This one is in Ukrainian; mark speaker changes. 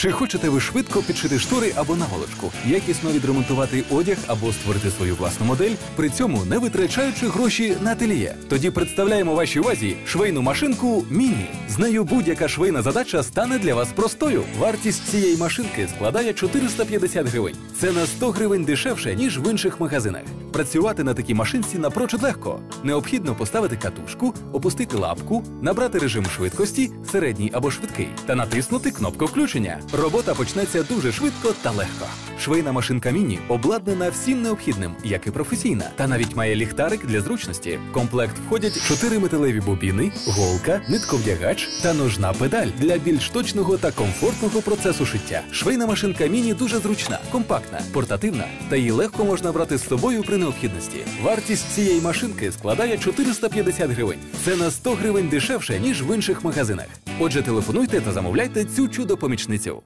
Speaker 1: Чи хочете ви швидко підшити штори або наволочку, якісно відремонтувати одяг або створити свою власну модель, при цьому не витрачаючи гроші на ательє? Тоді представляємо вашій увазі швейну машинку Міні. З нею будь-яка швейна задача стане для вас простою. Вартість цієї машинки складає 450 гривень. Це на 100 гривень дешевше, ніж в інших магазинах. Працювати на такій машинці напрочуд легко. Необхідно поставити катушку, опустити лапку, набрати режим швидкості, середній або швидкий, та натиснути кнопку включення. Робота почнеться дуже швидко та легко. Швейна машинка Міні обладнана всім необхідним, як і професійна, та навіть має ліхтарик для зручності. В комплект входять чотири металеві бобіни, голка, нитковдягач та ножна педаль для більш точного та комфортного процесу шиття. Швейна машинка Міні дуже зручна, компактна, портативна та її легко можна брати з собою при необхідності. Вартість цієї машинки складає 450 гривень. Це на 100 гривень дешевше ніж в інших магазинах. Отже, телефонуйте та замовляйте цю чудо-помічницю.